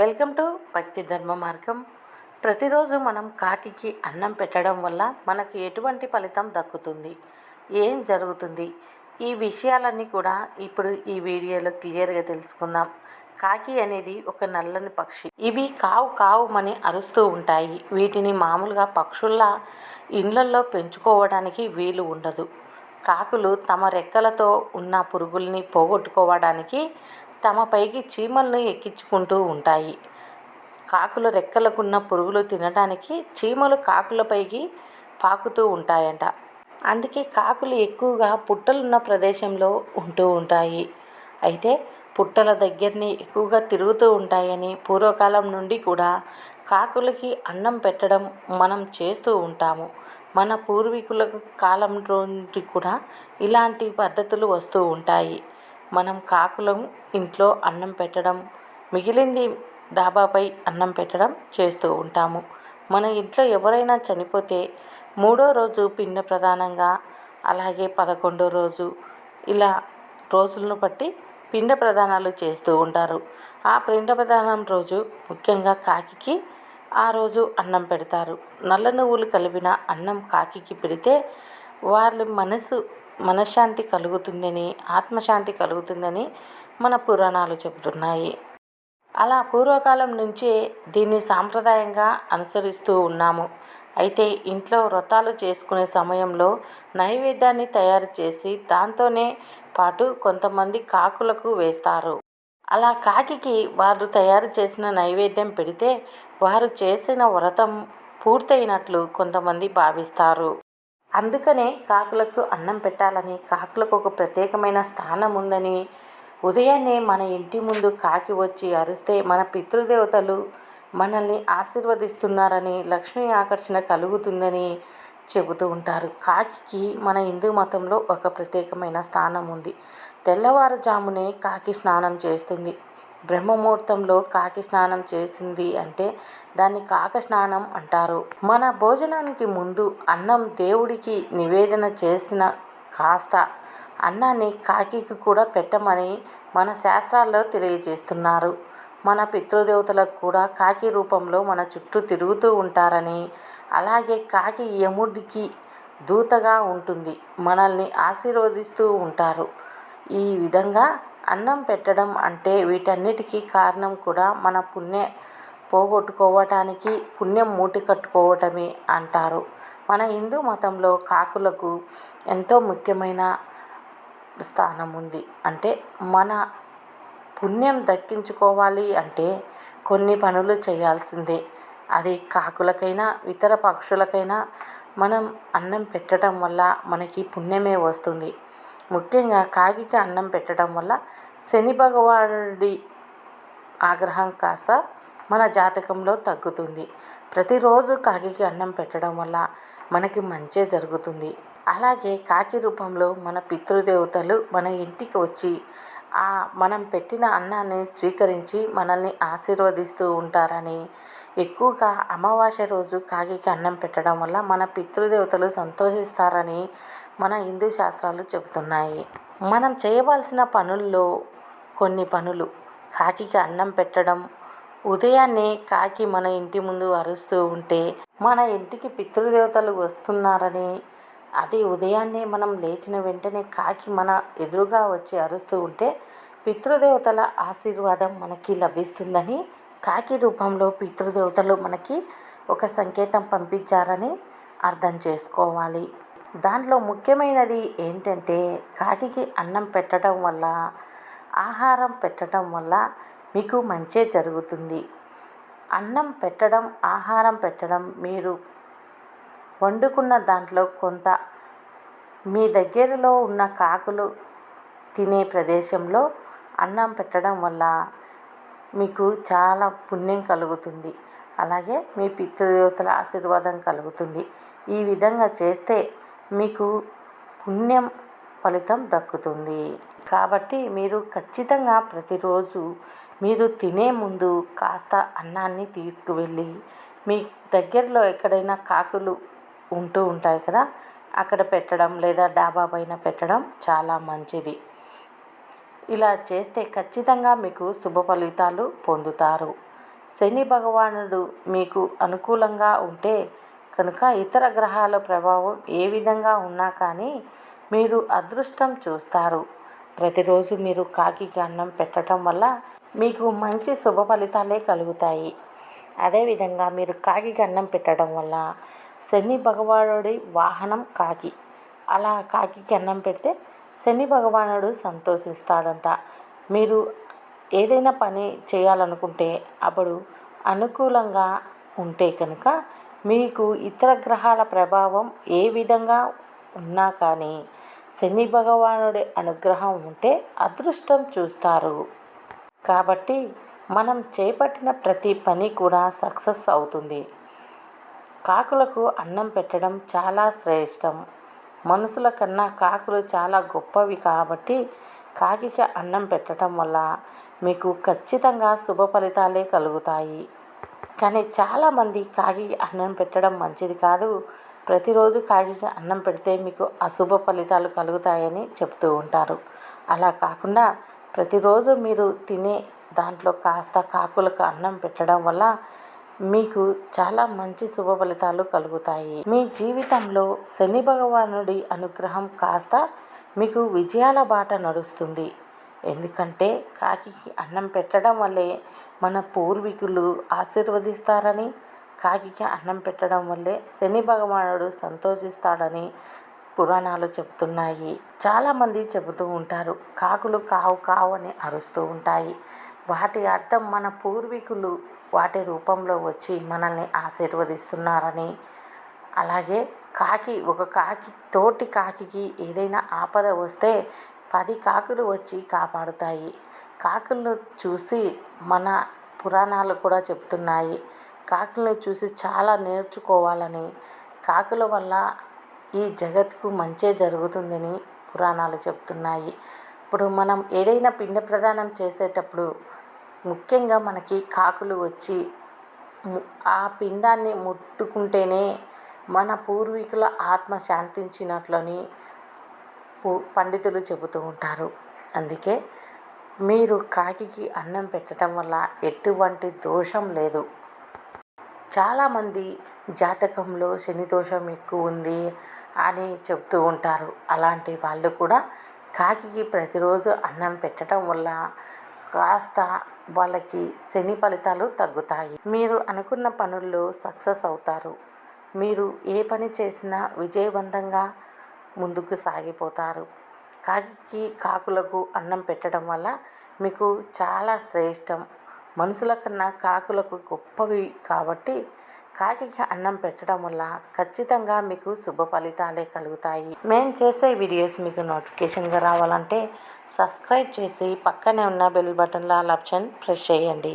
Welcome to భక్తి ధర్మ మార్గం. ప్రతిరోజు మనం కాకికి అన్నం పెట్టడం వల్ల మనకు ఎటువంటి ఫలితం దక్కుతుంది? ఏం జరుగుతుంది? ఈ విషయాలన్నీ కూడా ఇప్పుడు ఈ వీడియోలో క్లియర్గా తెలుసుకుందాం. కాకి అనేది ఒక నల్లని పక్షి. ఇవి కావు కావుమని అరుస్తూ ఉంటాయి. వీటిని మామూలుగా పక్షుల్లా ఇండ్లల్లో పెంచుకోవడానికి వీలు ఉండదు. కాకులు తమ రెక్కలతో ఉన్న పురుగుల్ని పోగొట్టుకోవడానికి తమ పైకి ఎక్కించుకుంటూ ఉంటాయి. కాకుల రెక్కలకున్న పురుగులు తినడానికి చీమలు కాకులపైకి పాకుతూ ఉంటాయంట. అందుకే కాకులు ఎక్కువగా పుట్టలున్న ప్రదేశంలో ఉంటూ ఉంటాయి. అయితే పుట్టల దగ్గరని ఎక్కువగా తిరుగుతూ ఉంటాయని పూర్వకాలం నుండి కూడా కాకులకి అన్నం పెట్టడం మనం చేస్తూ ఉంటాము. మన పూర్వీకుల కాలం నుండి కూడా ఇలాంటి పద్ధతులు వస్తూ ఉంటాయి. మనం కాకులం ఇంట్లో అన్నం పెట్టడం మిగిలింది డాబాపై అన్నం పెట్టడం చేస్తూ ఉంటాము. మన ఇంట్లో ఎవరైనా చనిపోతే మూడో రోజు పిండ ప్రధానంగా అలాగే పదకొండో రోజు ఇలా రోజులను బట్టి పిండ ప్రదానాలు చేస్తూ ఉంటారు. ఆ పిండ ప్రదానం రోజు ముఖ్యంగా కాకికి ఆ రోజు అన్నం పెడతారు. నల్ల నువ్వులు కలిపిన అన్నం కాకికి పెడితే వాళ్ళ మనసు మనశ్శాంతి కలుగుతుందని ఆత్మశాంతి కలుగుతుందని మన పురాణాలు చెబుతున్నాయి. అలా పూర్వకాలం నుంచే దీన్ని సాంప్రదాయంగా అనుసరిస్తూ ఉన్నాము. అయితే ఇంట్లో వ్రతాలు చేసుకునే సమయంలో నైవేద్యాన్ని తయారు చేసి దాంతోనే పాటు కొంతమంది కాకులకు వేస్తారు. అలా కాకికి వారు తయారు చేసిన నైవేద్యం పెడితే వారు చేసిన వ్రతం పూర్తయినట్లు కొంతమంది భావిస్తారు. అందుకనే కాకులకు అన్నం పెట్టాలని కాకులకు ఒక ప్రత్యేకమైన స్థానం ఉందని ఉదయాన్నే మన ఇంటి ముందు కాకి వచ్చి అరిస్తే మన పితృదేవతలు మనల్ని ఆశీర్వదిస్తున్నారని లక్ష్మీ ఆకర్షణ కలుగుతుందని చెబుతూ ఉంటారు. కాకి మన హిందూ మతంలో ఒక ప్రత్యేకమైన స్థానం ఉంది. తెల్లవారుజామునే కాకి స్నానం చేస్తుంది. బ్రహ్మముహూర్తంలో కాకి స్నానం చేసింది అంటే దాన్ని కాక స్నానం అంటారు. మన భోజనానికి ముందు అన్నం దేవుడికి నివేదన చేసిన కాస్త అన్నాన్ని కాకికి కూడా పెట్టమని మన శాస్త్రాల్లో తెలియజేస్తున్నారు. మన పితృదేవతలకు కూడా కాకి రూపంలో మన చుట్టూ తిరుగుతూ ఉంటారని అలాగే కాకి యముడికి దూతగా ఉంటుంది. మనల్ని ఆశీర్వదిస్తూ ఉంటారు. ఈ విధంగా అన్నం పెట్టడం అంటే వీటన్నిటికీ కారణం కూడా మన పుణ్య. పోగొట్టుకోవటానికి పుణ్యం మూటి కట్టుకోవటమే అంటారు. మన హిందూ మతంలో కాకులకు ఎంతో ముఖ్యమైన స్థానం ఉంది అంటే మన పుణ్యం దక్కించుకోవాలి అంటే కొన్ని పనులు చేయాల్సిందే. అది కాకులకైనా ఇతర పక్షులకైనా మనం అన్నం పెట్టడం వల్ల మనకి పుణ్యమే వస్తుంది. ముఖ్యంగా కాకికి అన్నం పెట్టడం వల్ల శని భగవానుడి ఆగ్రహం కాస్త మన జాతకంలో తగ్గుతుంది. ప్రతిరోజు కాకికి అన్నం పెట్టడం వల్ల మనకి మంచే జరుగుతుంది. అలాగే కాకి రూపంలో మన పితృదేవతలు మన ఇంటికి వచ్చి ఆ మనం పెట్టిన అన్నాన్ని స్వీకరించి మనల్ని ఆశీర్వదిస్తూ ఉంటారని ఎక్కువగా అమావాస్య రోజు కాకికి అన్నం పెట్టడం వల్ల మన పితృదేవతలు సంతోషిస్తారని మన హిందూ శాస్త్రాలు చెబుతున్నాయి. మనం చేయవలసిన పనుల్లో కొన్ని పనులు. కాకికి అన్నం పెట్టడం ఉదయాన్నే కాకి మన ఇంటి ముందు అరుస్తూ ఉంటే మన ఇంటికి పితృదేవతలు వస్తున్నారని అది ఉదయాన్నే మనం లేచిన వెంటనే కాకి మన ఎదురుగా వచ్చి అరుస్తూ ఉంటే పితృదేవతల ఆశీర్వాదం మనకి లభిస్తుందని కాకి రూపంలో పితృదేవతలు మనకి ఒక సంకేతం పంపించారని అర్థం చేసుకోవాలి. దాంట్లో ముఖ్యమైనది ఏంటంటే కాకికి అన్నం పెట్టడం వల్ల ఆహారం పెట్టడం వల్ల మీకు మంచే జరుగుతుంది. అన్నం పెట్టడం ఆహారం పెట్టడం మీరు వండుకున్న దాంట్లో కొంత మీ దగ్గరలో ఉన్న కాకులు తినే ప్రదేశంలో అన్నం పెట్టడం వల్ల మీకు చాలా పుణ్యం కలుగుతుంది. అలాగే మీ పితృదేవతల ఆశీర్వాదం కలుగుతుంది. ఈ విధంగా చేస్తే మీకు పుణ్యం ఫలితం దక్కుతుంది. కాబట్టి మీరు ఖచ్చితంగా ప్రతిరోజు మీరు తినే ముందు కాస్త అన్నాన్ని తీసుకువెళ్ళి మీ దగ్గరలో ఎక్కడైనా కాకులు ఉంటూ ఉంటాయి కదా అక్కడ పెట్టడం లేదా డాబా పైన పెట్టడం చాలా మంచిది. ఇలా చేస్తే ఖచ్చితంగా మీకు శుభ ఫలితాలు పొందుతారు. శని భగవానుడు మీకు అనుకూలంగా ఉంటే కనుక ఇతర గ్రహాల ప్రభావం ఏ విధంగా ఉన్నా కానీ మీరు అదృష్టం చూస్తారు. ప్రతిరోజు మీరు కాకికి అన్నం పెట్టడం వల్ల మీకు మంచి శుభ ఫలితాలే కలుగుతాయి. అదేవిధంగా మీరు కాకికి అన్నం పెట్టడం వల్ల శని భగవానుడి వాహనం కాకి. అలా కాకికి అన్నం పెడితే శని భగవానుడు సంతోషిస్తాడంట. మీరు ఏదైనా పని చేయాలనుకుంటే అప్పుడు అనుకూలంగా ఉంటే కనుక మీకు ఇతర గ్రహాల ప్రభావం ఏ విధంగా ఉన్నా కానీ శని భగవానుడి అనుగ్రహం ఉంటే అదృష్టం చూస్తారు. కాబట్టి మనం చేపట్టిన ప్రతి పని కూడా సక్సెస్ అవుతుంది. కాకులకు అన్నం పెట్టడం చాలా శ్రేష్టం. మనుషుల కన్నా కాకులు చాలా గొప్పవి కాబట్టి కాకికి అన్నం పెట్టడం వల్ల మీకు ఖచ్చితంగా శుభ ఫలితాలే కలుగుతాయి. కానీ చాలామంది కాగి అన్నం పెట్టడం మంచిది కాదు. ప్రతిరోజు కాగికి అన్నం పెడితే మీకు అశుభ ఫలితాలు కలుగుతాయని చెప్తూ ఉంటారు. అలా కాకుండా ప్రతిరోజు మీరు తినే దాంట్లో కాస్త కాకులకు అన్నం పెట్టడం వల్ల మీకు చాలా మంచి శుభ ఫలితాలు కలుగుతాయి. మీ జీవితంలో శని భగవానుడి అనుగ్రహం కాస్త మీకు విజయాల బాట నడుస్తుంది. ఎందుకంటే కాకికి అన్నం పెట్టడం వల్లే మన పూర్వీకులు ఆశీర్వదిస్తారని కాకికి అన్నం పెట్టడం వల్లే శని భగవానుడు సంతోషిస్తాడని పురాణాలు చెబుతున్నాయి. చాలామంది చెబుతూ ఉంటారు కాకులు కావు కావు అని అరుస్తూ ఉంటాయి. వాటి అర్థం మన పూర్వీకులు వాటి రూపంలో వచ్చి మనల్ని ఆశీర్వదిస్తున్నారని. అలాగే కాకి ఒక కాకి తోటి కాకికి ఏదైనా ఆపద వస్తే పది కాకులు వచ్చి కాపాడుతాయి. కాకులను చూసి మన పురాణాలు కూడా చెప్తున్నాయి. కాకులను చూసి చాలా నేర్చుకోవాలని కాకుల వల్ల ఈ జగత్కు మంచే జరుగుతుందని పురాణాలు చెప్తున్నాయి. ఇప్పుడు మనం ఏదైనా పిండ ప్రదానం చేసేటప్పుడు ముఖ్యంగా మనకి కాకులు వచ్చి ఆ పిండాన్ని ముట్టుకుంటేనే మన పూర్వీకుల ఆత్మ శాంతించినట్లని పండితులు చెబుతూ ఉంటారు. అందుకే మీరు కాకికి అన్నం పెట్టడం వల్ల ఎటువంటి దోషం లేదు. చాలామంది జాతకంలో శని దోషం ఎక్కువ ఉంది అని చెప్తూ ఉంటారు. అలాంటి వాళ్ళు కూడా కాకికి ప్రతిరోజు అన్నం పెట్టడం వల్ల కాస్త వాళ్ళకి శని ఫలితాలు తగ్గుతాయి. మీరు అనుకున్న పనుల్లో సక్సెస్ అవుతారు. మీరు ఏ పని చేసినా విజయవంతంగా ముందుకు సాగిపోతారు. కాకి కాకులకు అన్నం పెట్టడం వల్ల మీకు చాలా శ్రేష్టం. మనుషుల కన్నా కాకులకు గొప్పవి కాబట్టి కాకికి అన్నం పెట్టడం వల్ల ఖచ్చితంగా మీకు శుభ ఫలితాలే కలుగుతాయి. మేము చేసే వీడియోస్ మీకు నోటిఫికేషన్గా రావాలంటే సబ్స్క్రైబ్ చేసి పక్కనే ఉన్న బెల్ బటన్ల ఆప్షన్ ప్రెస్ చేయండి.